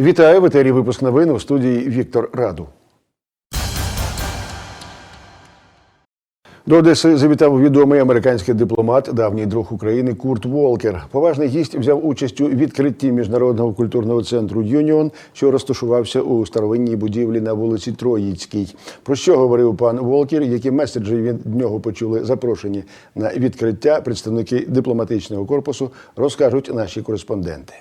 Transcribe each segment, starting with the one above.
Вітаю в етері випуск новин у студії Віктор Раду. До Одеси завітав відомий американський дипломат, давній друг України Курт Волкер. Поважний гість взяв участь у відкритті міжнародного культурного центру Юніон, що розташувався у старовинній будівлі на вулиці Троїцькій. Про що говорив пан Волкер, які меседжі від нього почули запрошені на відкриття представники дипломатичного корпусу, розкажуть наші кореспонденти.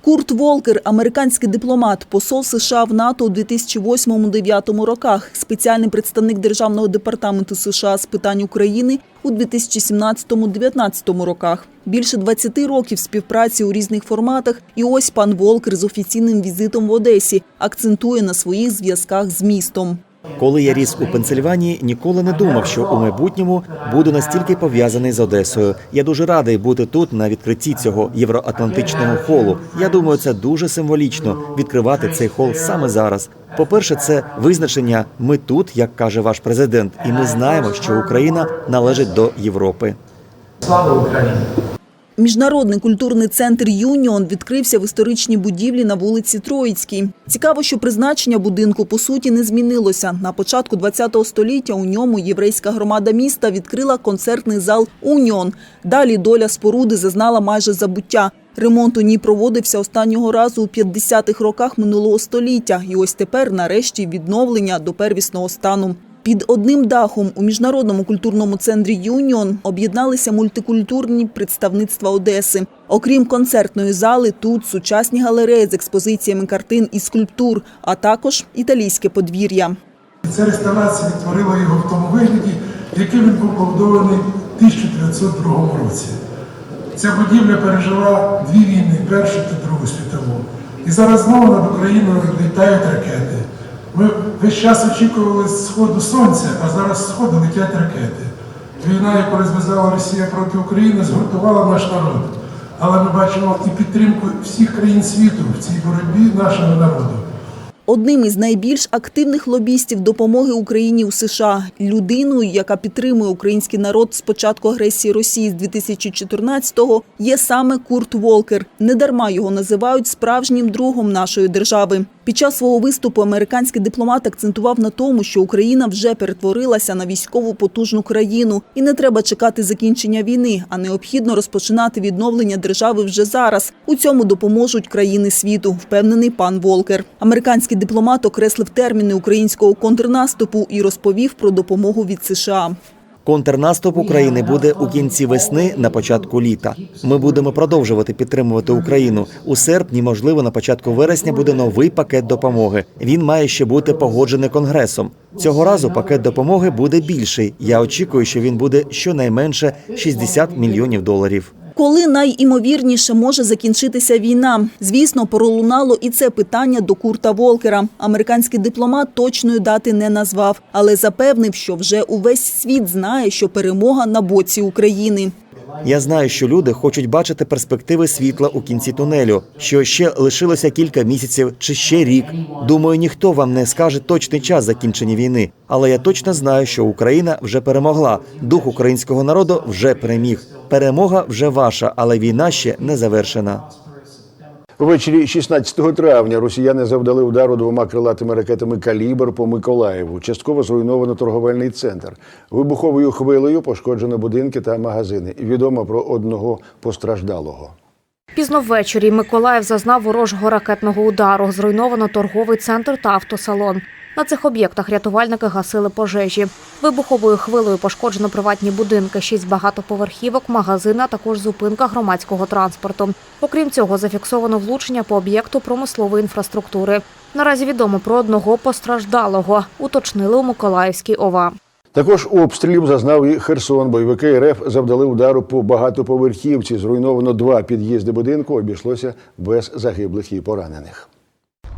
Курт Волкер, американський дипломат, посол США в НАТО у 2008-2009 роках, спеціальний представник Державного департаменту США з питань України у 2017-2019 роках. Більше 20 років співпраці у різних форматах. І ось пан Волкер з офіційним візитом в Одесі акцентує на своїх зв'язках з містом. Коли я ріс у Пенсильванії, ніколи не думав, що у майбутньому буду настільки пов'язаний з Одесою. Я дуже радий бути тут на відкритті цього євроатлантичного холу. Я думаю, це дуже символічно відкривати цей хол саме зараз. По-перше, це визначення ми тут, як каже ваш президент, і ми знаємо, що Україна належить до Європи. Слава Україні! Міжнародний культурний центр Юніон відкрився в історичній будівлі на вулиці Троїцькій. Цікаво, що призначення будинку по суті не змінилося. На початку ХХ століття у ньому єврейська громада міста відкрила концертний зал Уніон. Далі доля споруди зазнала майже забуття. Ремонт у ній проводився останнього разу у 50-х роках минулого століття. І ось тепер, нарешті, відновлення до первісного стану. Під одним дахом у міжнародному культурному центрі Юніон об'єдналися мультикультурні представництва Одеси. Окрім концертної зали, тут сучасні галереї з експозиціями картин і скульптур, а також італійське подвір'я. Ця реставрація відтворила його в тому вигляді, яким він був побудований в 1902 році. Ця будівля пережила дві війни, першу та другу світову. І зараз знову над Україною літають ракети. Ми весь час очікували сходу сонця, а зараз з сходу летять ракети. Війна, яку розв'язала Росія проти України, згуртувала наш народ. Але ми бачимо і підтримку всіх країн світу в цій боротьбі нашого народу. Одним із найбільш активних лобістів допомоги Україні у США, людиною, яка підтримує український народ з початку агресії Росії з 2014-го, є саме Курт Волкер. Недарма його називають справжнім другом нашої держави. Під час свого виступу американський дипломат акцентував на тому, що Україна вже перетворилася на військову потужну країну, і не треба чекати закінчення війни, а необхідно розпочинати відновлення держави вже зараз. У цьому допоможуть країни світу, впевнений пан Волкер. Американський дипломат окреслив терміни українського контрнаступу і розповів про допомогу від США. Контрнаступ України буде у кінці весни на початку літа. Ми будемо продовжувати підтримувати Україну. У серпні, можливо, на початку вересня буде новий пакет допомоги. Він має ще бути погоджений конгресом. Цього разу пакет допомоги буде більший. Я очікую, що він буде щонайменше 60 мільйонів доларів. Коли найімовірніше може закінчитися війна? Звісно, пролунало і це питання до Курта Волкера. Американський дипломат точної дати не назвав, але запевнив, що вже увесь світ знає, що перемога на боці України. Я знаю, що люди хочуть бачити перспективи світла у кінці тунелю, що ще лишилося кілька місяців чи ще рік. Думаю, ніхто вам не скаже точний час закінчення війни, але я точно знаю, що Україна вже перемогла. Дух українського народу вже переміг. Перемога вже ваша, але війна ще не завершена. Ввечері 16 травня росіяни завдали удару двома крилатими ракетами «Калібр» по Миколаєву. Частково зруйновано торговельний центр. Вибуховою хвилею пошкоджено будинки та магазини. Відомо про одного постраждалого. Пізно ввечері Миколаїв зазнав ворожого ракетного удару. Зруйновано торговий центр та автосалон. На цих об'єктах рятувальники гасили пожежі. Вибуховою хвилею пошкоджено приватні будинки, шість багатоповерхівок, магазини, а також зупинка громадського транспорту. Окрім цього, зафіксовано влучення по об'єкту промислової інфраструктури. Наразі відомо про одного постраждалого, уточнили у Миколаївській ОВА. Також обстрілів зазнав і Херсон. Бойовики РФ завдали удару по багатоповерхівці. Зруйновано два під'їзди будинку. Обійшлося без загиблих і поранених.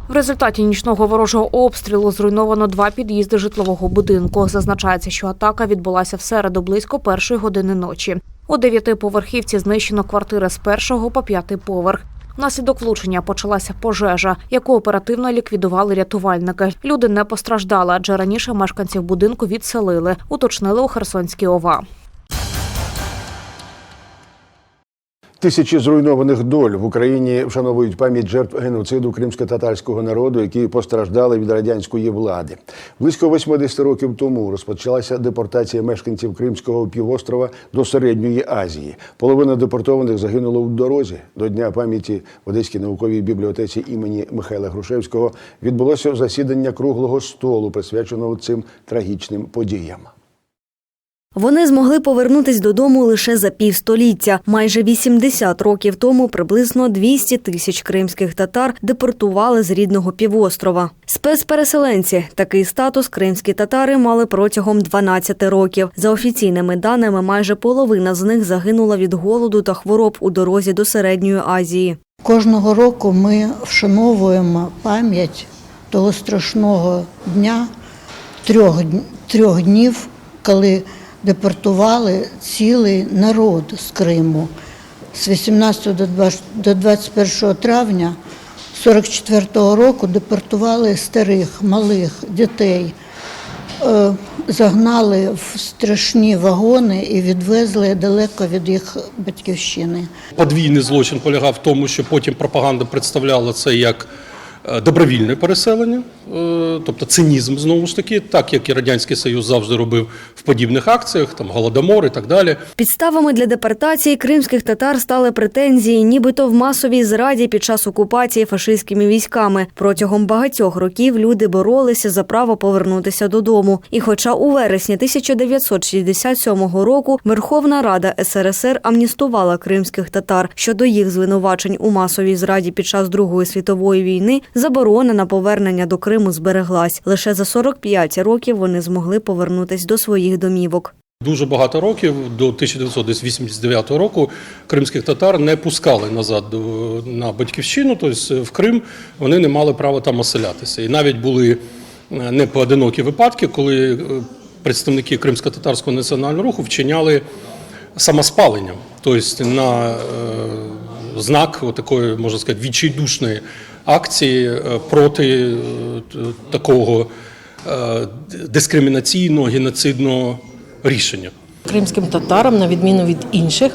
В результаті нічного ворожого обстрілу зруйновано два під'їзди житлового будинку. Зазначається, що атака відбулася в середу близько першої години ночі. У дев'ятиповерхівці знищено квартири з першого по п'ятий поверх. Внаслідок влучення почалася пожежа, яку оперативно ліквідували рятувальники. Люди не постраждали, адже раніше мешканців будинку відселили, уточнили у Херсонській ОВА. Тисячі зруйнованих доль в Україні вшановують пам'ять жертв геноциду кримсько-татарського народу, які постраждали від радянської влади. Близько 80 років тому розпочалася депортація мешканців Кримського півострова до середньої Азії. Половина депортованих загинула в дорозі. До дня пам'яті в Одеській науковій бібліотеці імені Михайла Грушевського відбулося засідання круглого столу, присвяченого цим трагічним подіям. Вони змогли повернутись додому лише за півстоліття. Майже 80 років тому приблизно 200 тисяч кримських татар депортували з рідного півострова. Спецпереселенці такий статус кримські татари мали протягом 12 років. За офіційними даними, майже половина з них загинула від голоду та хвороб у дорозі до середньої Азії. Кожного року ми вшановуємо пам'ять того страшного дня, трьох, трьох днів, коли депортували цілий народ з Криму з 18 до 20 до 21 травня 44-го року депортували старих, малих, дітей, е, загнали в страшні вагони і відвезли далеко від їх батьківщини. Подвійний злочин полягав в тому, що потім пропаганда представляла це як добровільне переселення, е, тобто цинізм знову ж таки, так як і Радянський Союз завжди робив в подібних акціях, там голодомор і так далі. Підставами для депортації кримських татар стали претензії, нібито в масовій зраді під час окупації фашистськими військами. Протягом багатьох років люди боролися за право повернутися додому. І хоча у вересні 1967 року Верховна Рада СРСР амністувала кримських татар щодо їх звинувачень у масовій зраді під час Другої світової війни, заборона на повернення до Криму збереглась. Лише за 45 років вони змогли повернутись до своїх домівок. Дуже багато років до 1989 року кримських татар не пускали назад на батьківщину, тобто в Крим вони не мали права там оселятися. І навіть були е, непоодинокі випадки, коли е, представники кримсько-татарського національного руху вчиняли самоспаленням, тобто на е, знак такої, можна сказати, відчайдушної акції е, проти е, такого е, дискримінаційного геноцидного рішення. Кримським татарам, на відміну від інших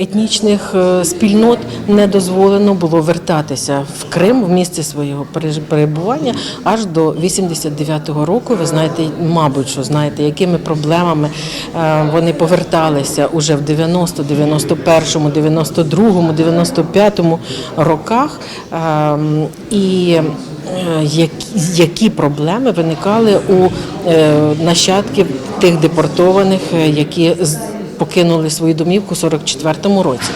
етнічних е, спільнот, не дозволено було вертатися в Крим в місце свого перебування аж до 89-го року. Ви знаєте, мабуть, що знаєте, якими проблемами е, вони поверталися уже в 90, 91, 92, 95 роках. Ем, І е, які, проблеми виникали у нащадків тих депортованих, які покинули свою домівку у 44-му році.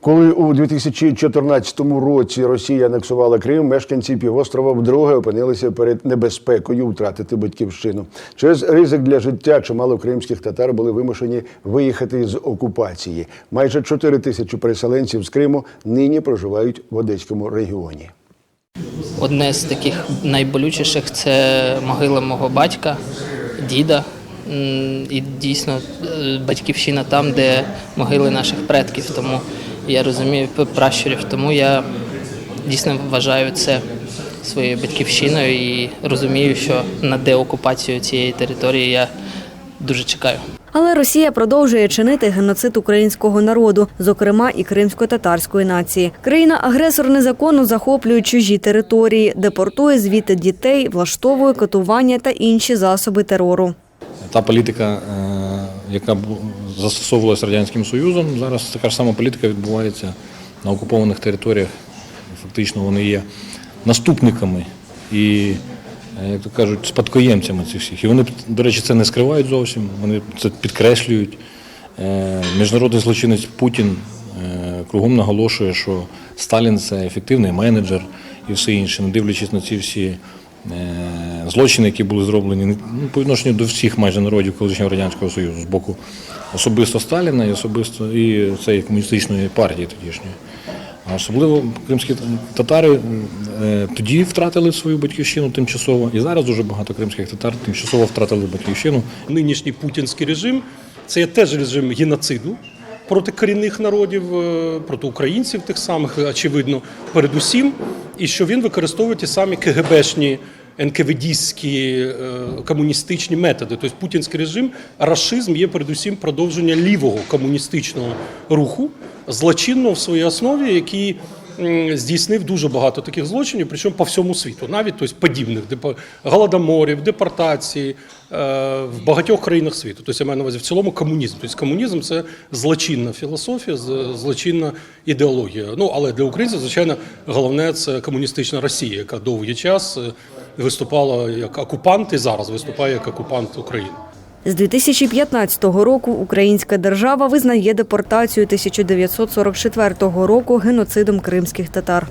Коли у 2014 році Росія анексувала Крим, мешканці півострова вдруге опинилися перед небезпекою втратити батьківщину. Через ризик для життя чимало кримських татар були вимушені виїхати з окупації. Майже 4 тисячі переселенців з Криму нині проживають в Одеському регіоні. Одне з таких найболючіших це могила мого батька, діда. І дійсно е, батьківщина там, де могили наших предків. Тому я розумію пращурів. Тому я дійсно вважаю це своєю батьківщиною і розумію, що на деокупацію цієї території я дуже чекаю. Але Росія продовжує чинити геноцид українського народу, зокрема і кримсько-татарської нації. Країна-агресор незаконно захоплює чужі території, депортує звідти дітей, влаштовує катування та інші засоби терору. Та політика, е, яка застосовувалася Радянським Союзом, зараз така ж сама політика відбувається на окупованих територіях. Фактично вони є наступниками і, е, як то кажуть, спадкоємцями цих всіх. І вони, до речі, це не скривають зовсім, вони це підкреслюють. Е, Міжнародний злочинець Путін кругом наголошує, що Сталін це ефективний менеджер і все інше, не дивлячись на ці всі злочини, які були зроблені ну, по відношенню до всіх майже народів колишнього радянського союзу з боку особисто Сталіна і особисто і цієї комуністичної партії тодішньої. А особливо кримські татари е, тоді втратили свою батьківщину тимчасово, і зараз дуже багато кримських татар тимчасово втратили батьківщину. Нинішній путінський режим це теж режим геноциду проти корінних народів, е, проти українців тих самих, очевидно, передусім, і що він використовує ті самі КГБшні НКВДські е, комуністичні методи. Тобто путінський режим, рашизм є передусім продовження лівого комуністичного руху, злочинного в своїй основі, який здійснив дуже багато таких злочинів, причому по всьому світу, навіть тобто, подібних голодоморів, депортації е, в багатьох країнах світу. Тобто я маю на увазі в цілому комунізм. Тобто комунізм це злочинна філософія, злочинна ідеологія. Ну але для українців, звичайно, головне це комуністична Росія, яка довгий час е, виступала як окупант і зараз виступає як окупант України. З 2015 року українська держава визнає депортацію 1944 року геноцидом кримських татар.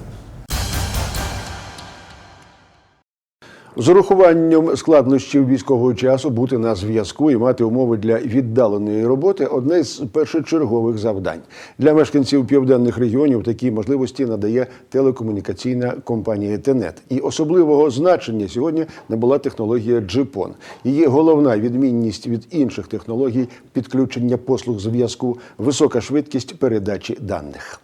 З урахуванням складнощів військового часу бути на зв'язку і мати умови для віддаленої роботи одне з першочергових завдань для мешканців південних регіонів. Такі можливості надає телекомунікаційна компанія Тенет. І особливого значення сьогодні набула технологія Джипон. Її головна відмінність від інших технологій підключення послуг зв'язку, висока швидкість передачі даних.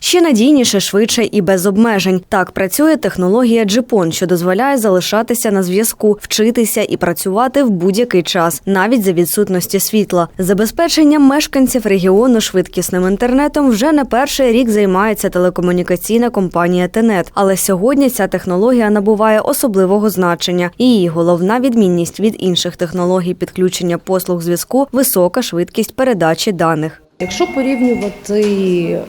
Ще надійніше, швидше і без обмежень. Так працює технологія Джипон, що дозволяє залишатися на зв'язку, вчитися і працювати в будь-який час, навіть за відсутності світла. Забезпеченням мешканців регіону швидкісним інтернетом вже не перший рік займається телекомунікаційна компанія Тенет. Але сьогодні ця технологія набуває особливого значення. Її головна відмінність від інших технологій підключення послуг зв'язку висока швидкість передачі даних. Якщо порівнювати е,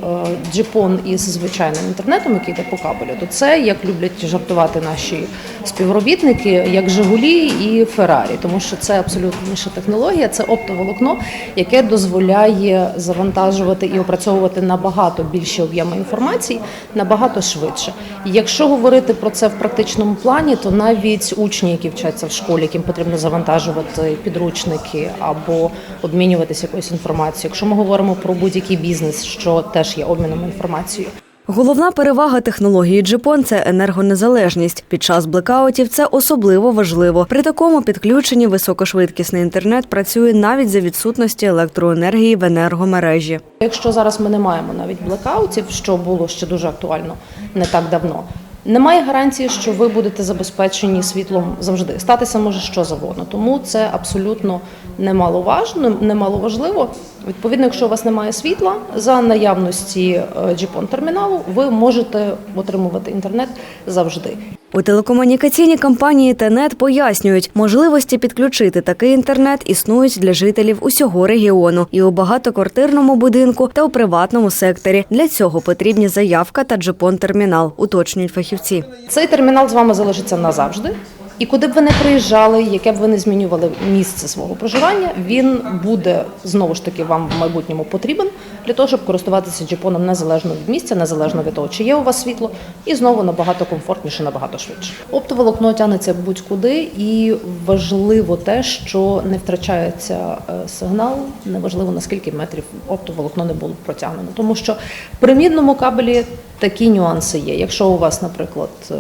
джипон із звичайним інтернетом, який йде по кабелю, то це як люблять жартувати наші співробітники, як Жигулі і Феррарі, тому що це абсолютно інша технологія. Це оптоволокно, яке дозволяє завантажувати і опрацьовувати набагато більші об'єми інформації набагато швидше. Якщо говорити про це в практичному плані, то навіть учні, які вчаться в школі, яким потрібно завантажувати підручники або обмінюватися якоюсь інформацією. Якщо ми говоримо про будь-який бізнес, що теж є обміном інформацією. Головна перевага технології Джипон це енергонезалежність. Під час блекаутів це особливо важливо. При такому підключенні високошвидкісний інтернет працює навіть за відсутності електроенергії в енергомережі. Якщо зараз ми не маємо навіть блекаутів, що було ще дуже актуально не так давно. Немає гарантії, що ви будете забезпечені світлом завжди. Статися може що завгодно. Тому це абсолютно немаловажно, немаловажливо. Відповідно, якщо у вас немає світла, за наявності GPON терміналу ви можете отримувати інтернет завжди. У телекомунікаційній компанії Тенет пояснюють, можливості підключити такий інтернет існують для жителів усього регіону і у багатоквартирному будинку та у приватному секторі. Для цього потрібні заявка та джепон термінал, уточнюють фахівці. Цей термінал з вами залишиться назавжди. І куди б ви не приїжджали, яке б ви не змінювали місце свого проживання, він буде знову ж таки вам в майбутньому потрібен для того, щоб користуватися джипоном незалежно від місця, незалежно від того, чи є у вас світло, і знову набагато комфортніше, набагато швидше. Оптоволокно тягнеться будь-куди, і важливо те, що не втрачається е, сигнал, неважливо наскільки метрів оптоволокно не було протягнено, тому що при мідному кабелі такі нюанси є. Якщо у вас, наприклад, е,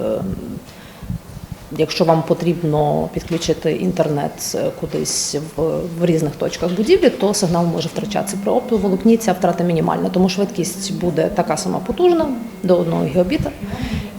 Якщо вам потрібно підключити інтернет е, кудись в, в різних точках будівлі, то сигнал може втрачатися. При оптоволокні ця втрата мінімальна, тому швидкість буде така сама потужна до 1 гігабіта,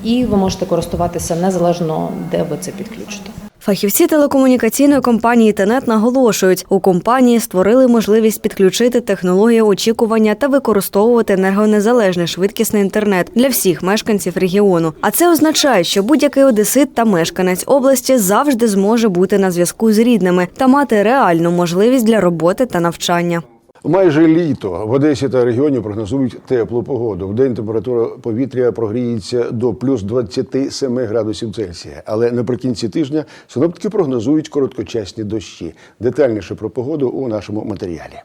і ви можете користуватися незалежно, де ви це підключите. Фахівці телекомунікаційної компанії Тенет наголошують, у компанії створили можливість підключити технологію очікування та використовувати енергонезалежний швидкісний інтернет для всіх мешканців регіону. А це означає, що будь-який одесит та мешканець області завжди зможе бути на зв'язку з рідними та мати реальну можливість для роботи та навчання. Майже літо в Одесі та регіоні прогнозують теплу погоду. В день температура повітря прогріється до плюс 27 градусів Цельсія. Але наприкінці тижня синоптики прогнозують короткочасні дощі. Детальніше про погоду у нашому матеріалі.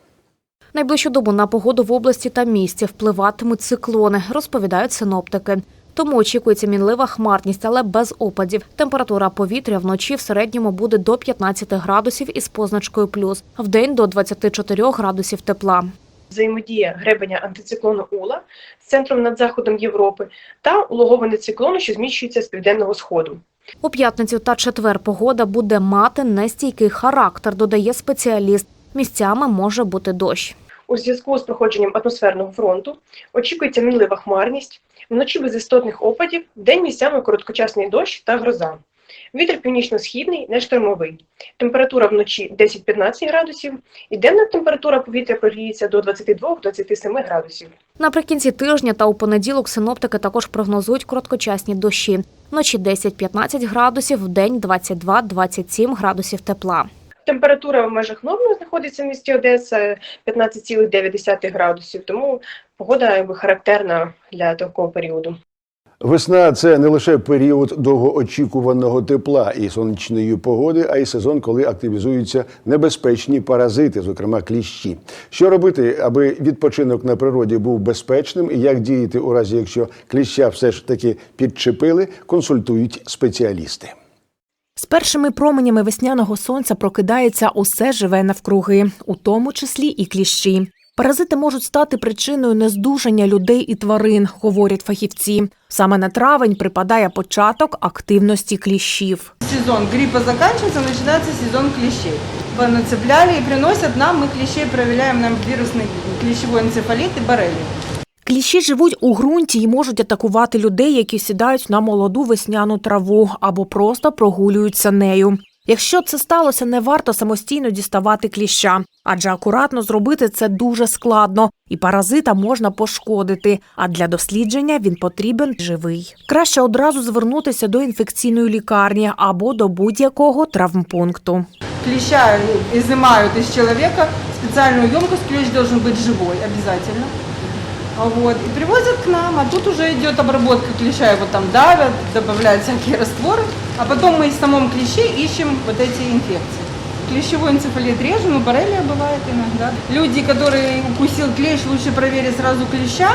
Найближчу добу на погоду в області та місті впливатимуть циклони, розповідають синоптики. Тому очікується мінлива хмарність, але без опадів. Температура повітря вночі в середньому буде до 15 градусів із позначкою плюс, вдень до 24 градусів тепла. взаємодія гребеня антициклону Ула з центром над заходом Європи та улоговане циклону, що зміщується з південного сходу. У п'ятницю та четвер погода буде мати нестійкий характер, додає спеціаліст. Місцями може бути дощ. У зв'язку з проходженням атмосферного фронту очікується мінлива хмарність, вночі без істотних опадів, вдень місцями короткочасний дощ та гроза. Вітер північно-східний, не штормовий. Температура вночі 10-15 градусів, і денна температура повітря прогріється до 22-27 градусів. Наприкінці тижня та у понеділок синоптики також прогнозують короткочасні дощі. Вночі 10-15 градусів, вдень 22-27 градусів тепла. Температура в межах норми знаходиться в місті Одеса 15,9 градусів, тому погода якби характерна для такого періоду. Весна це не лише період довгоочікуваного тепла і сонячної погоди, а й сезон, коли активізуються небезпечні паразити, зокрема кліщі. Що робити, аби відпочинок на природі був безпечним, і як діяти у разі, якщо кліща все ж таки підчепили, консультують спеціалісти. З першими променями весняного сонця прокидається усе живе навкруги, у тому числі і кліщі. Паразити можуть стати причиною нездужання людей і тварин, говорять фахівці. Саме на травень припадає початок активності кліщів. Сезон гриппа заканчивается, начинается сезон клещей. Нацепляли и приносят нам, мы клещей проверяем нам вирусный клещевой энцефалит и боррелию. Кліщі живуть у ґрунті і можуть атакувати людей, які сідають на молоду весняну траву або просто прогулюються нею. Якщо це сталося, не варто самостійно діставати кліща, адже акуратно зробити це дуже складно, і паразита можна пошкодити. А для дослідження він потрібен живий. Краще одразу звернутися до інфекційної лікарні або до будь-якого травмпункту. Клеща изымают из человека, специальную емкость, ключ должен быть живой обязательно. А Вот, и привозят к нам, а тут уже идет обработка клеща, его там давят, добавляют всякие растворы, а потом мы в самом клеще ищем вот эти инфекции. Клещевой энцефалит режем, и боррелия бывает иногда. Люди, которые укусил клещ, лучше проверить сразу клеща,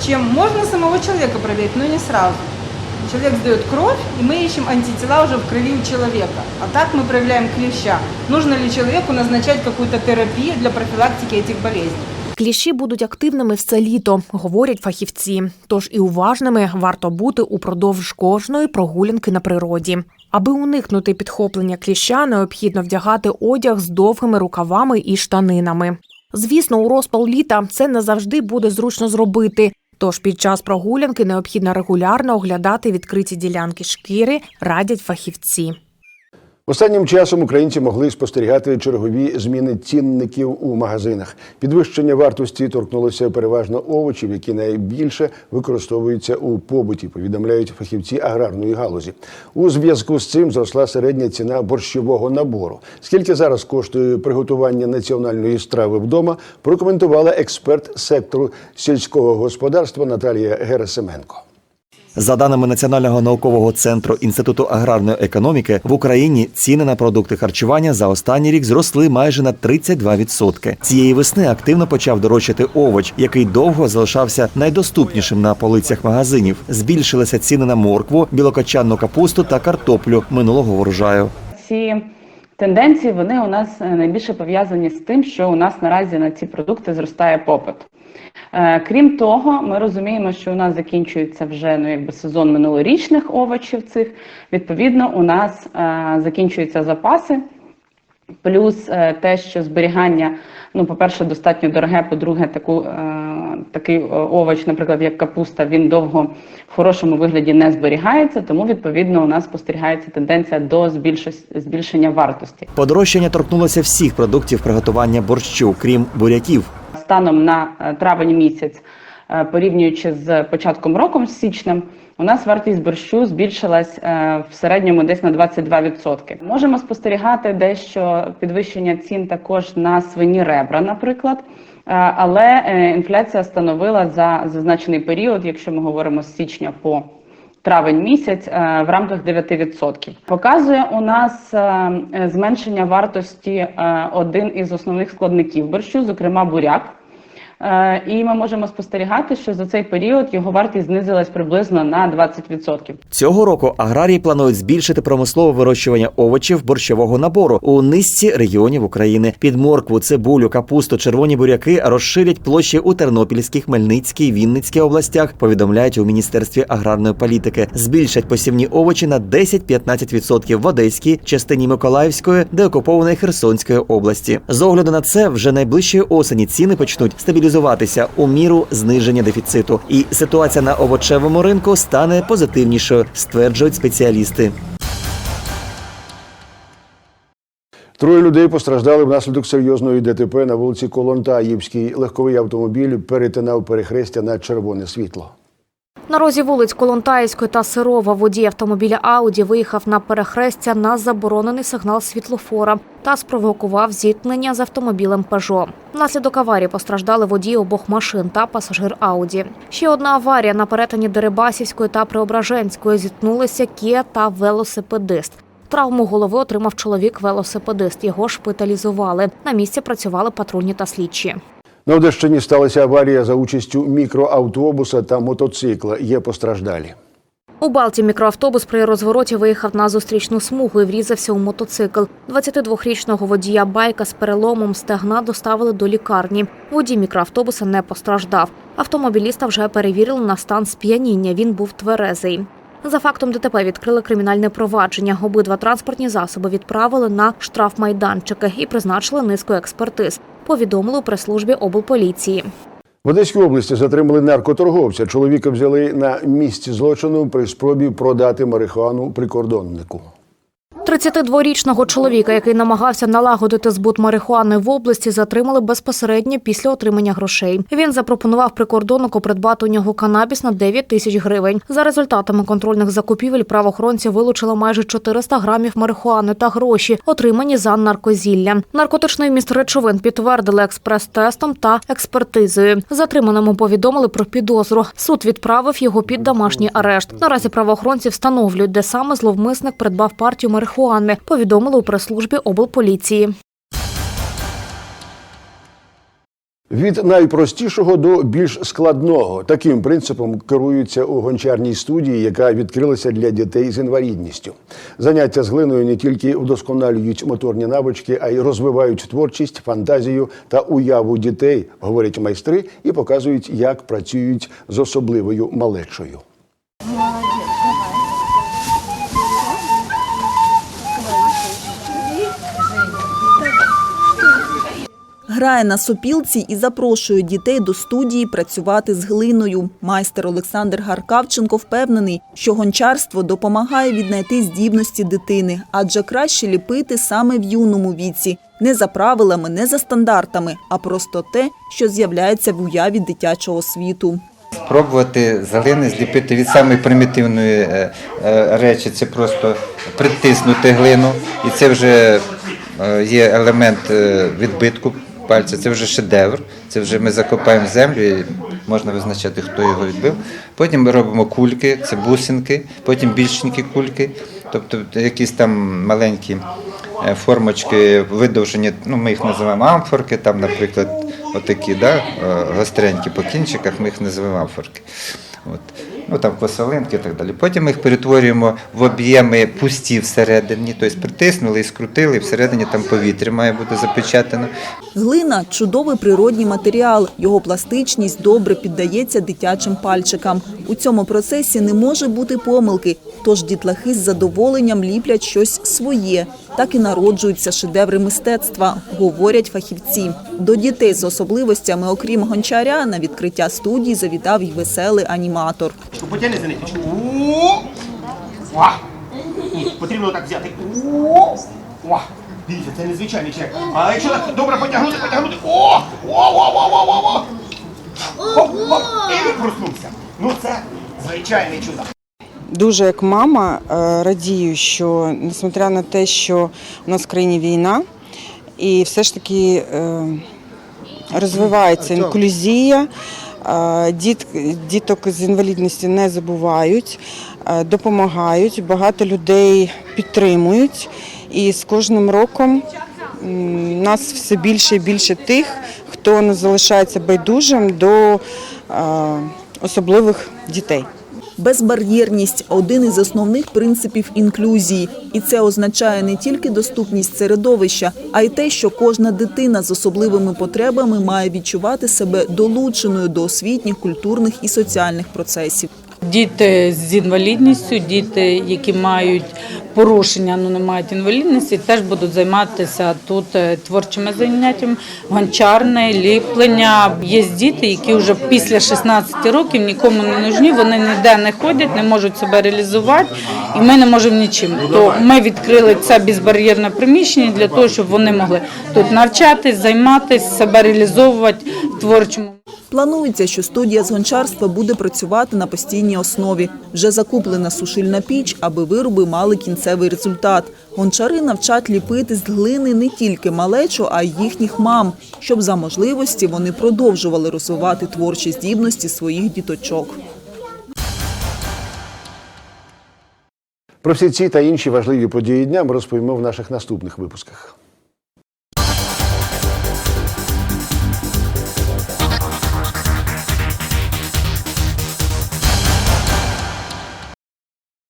чем можно самого человека проверить, но не сразу. Человек сдает кровь, и мы ищем антитела уже в крови у человека. А так мы проверяем клеща. Нужно ли человеку назначать какую-то терапию для профилактики этих болезней. Кліщі будуть активними все літо, говорять фахівці. Тож і уважними варто бути упродовж кожної прогулянки на природі. Аби уникнути підхоплення кліща, необхідно вдягати одяг з довгими рукавами і штанинами. Звісно, у розпал літа це не завжди буде зручно зробити. Тож під час прогулянки необхідно регулярно оглядати відкриті ділянки шкіри, радять фахівці. Останнім часом українці могли спостерігати чергові зміни цінників у магазинах. Підвищення вартості торкнулося переважно овочів, які найбільше використовуються у побуті, повідомляють фахівці аграрної галузі. У зв'язку з цим зросла середня ціна борщового набору. Скільки зараз коштує приготування національної страви вдома, прокоментувала експерт сектору сільського господарства Наталія Герасименко. За даними Національного наукового центру Інституту аграрної економіки, в Україні ціни на продукти харчування за останній рік зросли майже на 32%. Цієї весни активно почав дорожчати овоч, який довго залишався найдоступнішим на полицях магазинів. Збільшилися ціни на моркву, білокочанну капусту та картоплю минулого врожаю. Ці тенденції вони у нас е, найбільше пов'язані з тим, що у нас наразі на ці продукти зростає попит. Е, Крім того, ми розуміємо, що у нас закінчується вже ну, якби сезон минулорічних овочів цих. Відповідно, у нас е, закінчуються запаси. Плюс е, те, що зберігання, ну, по-перше, достатньо дороге, по-друге, таку, такий овоч, наприклад, як капуста, він довго в хорошому вигляді не зберігається, тому відповідно у нас спостерігається тенденція до збільшення вартості. Подорожчання торкнулося всіх продуктів приготування борщу, крім буряків. Станом на е, травень місяць, е, порівнюючи з початком року, з січнем, у нас вартість борщу збільшилась е, в середньому десь на 22%. Можемо спостерігати дещо підвищення цін також на свині ребра, наприклад. Але інфляція становила за зазначений період, якщо ми говоримо з січня по травень місяць е, в рамках 9%. Показує у нас е, е, зменшення вартості один із основних складників борщу, зокрема буряк. Е, І ми можемо спостерігати, що за цей період його вартість знизилась приблизно на 20%. Цього року аграрії планують збільшити промислове вирощування овочів борщового набору у низці регіонів України. Під моркву, цибулю, капусту, червоні буряки розширять площі у Тернопільській, Хмельницькій, Вінницькій областях. Повідомляють у міністерстві аграрної політики. Збільшать посівні овочі на 10-15% в Одеській, частині Миколаївської, деокупованої Херсонської області. З огляду на це вже найближчої осені ціни почнуть стабілізуватися у міру зниження дефіциту, і ситуація на овочевому ринку стане позитивнішою, стверджують спеціалісти. Троє людей постраждали внаслідок серйозної ДТП на вулиці Колонтаївській. Легковий автомобіль перетинав перехрестя на червоне світло. На розі вулиць Колонтаївської та Сирова водій автомобіля Ауді виїхав на перехрестя на заборонений сигнал світлофора та спровокував зіткнення з автомобілем Пежо. Внаслідок аварії постраждали водії обох машин та пасажир Ауді. Ще одна аварія на перетині Дерибасівської та Преображенської зіткнулися Кія та велосипедист. Травму голови отримав чоловік-велосипедист. Його шпиталізували. На місці працювали патрульні та слідчі. На Одещині сталася аварія за участю мікроавтобуса та мотоцикла. Є постраждалі. У Балті мікроавтобус при розвороті виїхав на зустрічну смугу і врізався у мотоцикл. 22-річного водія байка з переломом стегна доставили до лікарні. Водій мікроавтобуса не постраждав. Автомобіліста вже перевірили на стан сп'яніння. Він був тверезий. За фактом ДТП відкрили кримінальне провадження. Обидва транспортні засоби відправили на штрафмайданчики і призначили низку експертиз. Повідомили у прес-службі облполіції. В Одеській області затримали наркоторговця. Чоловіка взяли на місці злочину при спробі продати марихуану прикордоннику. 32-річного чоловіка, який намагався налагодити збут марихуани в області, затримали безпосередньо після отримання грошей. Він запропонував прикордоннику придбати у нього канабіс на 9 тисяч гривень. За результатами контрольних закупівель правоохоронці вилучили майже 400 грамів марихуани та гроші, отримані за наркозілля. Наркотичний вміст речовин підтвердили експрес-тестом та експертизою. Затриманому повідомили про підозру. Суд відправив його під домашній арешт. Наразі правоохоронці встановлюють, де саме зловмисник придбав партію марихуани. Повідомили у прес-службі облполіції. Від найпростішого до більш складного таким принципом керуються у гончарній студії, яка відкрилася для дітей з інвалідністю. Заняття з глиною не тільки вдосконалюють моторні навички, а й розвивають творчість, фантазію та уяву дітей, говорять майстри і показують, як працюють з особливою малечою. Грає на сопілці і запрошує дітей до студії працювати з глиною. Майстер Олександр Гаркавченко впевнений, що гончарство допомагає віднайти здібності дитини, адже краще ліпити саме в юному віці, не за правилами, не за стандартами, а просто те, що з'являється в уяві дитячого світу. Спробувати з глини зліпити від самої примітивної е, е, речі, це просто притиснути глину, і це вже е, є елемент відбитку пальця, це вже шедевр, це вже ми закопаємо землю і можна визначати, хто його відбив. Потім ми робимо кульки, це бусинки, потім більшенькі кульки, тобто якісь там маленькі е, формочки видовжені, ну ми їх називаємо амфорки, там, наприклад, отакі, да, е, гостренькі по кінчиках, ми їх називаємо амфорки. От. Ну там косолинки і так далі. Потім ми їх перетворюємо в об'єми пусті всередині, тобто притиснули і скрутили, і всередині там повітря має бути запечатано. Глина – чудовий природній матеріал. Його пластичність добре піддається дитячим пальчикам. У цьому процесі не може бути помилки, тож дітлахи з задоволенням ліплять щось своє. Так і народжуються шедеври мистецтва, говорять фахівці. До дітей з особливостями, окрім гончаря, на відкриття студії завітав й веселий аніматор. Потягни за ниточку. О! Ні, потрібно так взяти. О! Дивіться, це незвичайний чек. А якщо так добре потягнути, потягнути. О! О, о, о, о, о, о! Оп, оп, і він проснувся. Ну це звичайний чудак. Дуже як мама е, радію, що несмотря на те, що у нас в країні війна, і все ж таки е, розвивається інклюзія, діт, діток з інвалідністю не забувають, допомагають, багато людей підтримують. І з кожним роком нас все більше і більше тих, хто не залишається байдужим до особливих дітей. Безбар'єрність один із основних принципів інклюзії, і це означає не тільки доступність середовища, а й те, що кожна дитина з особливими потребами має відчувати себе долученою до освітніх, культурних і соціальних процесів. Діти з інвалідністю, діти, які мають порушення, ну не мають інвалідності, теж будуть займатися тут е, творчими заняттями, гончарне, ліплення. Є діти, які вже після 16 років нікому не нужні, вони ніде не ходять, не можуть себе реалізувати, і ми не можемо нічим. То ми відкрили це безбар'єрне приміщення для того, щоб вони могли тут навчатись, займатися, себе реалізовувати в творчому. Планується, що студія з гончарства буде працювати на постійній основі. Вже закуплена сушильна піч, аби вироби мали кінцевий результат. Гончари навчать ліпити з глини не тільки малечу, а й їхніх мам, щоб за можливості вони продовжували розвивати творчі здібності своїх діточок. Про всі ці та інші важливі події дня ми розповімо в наших наступних випусках.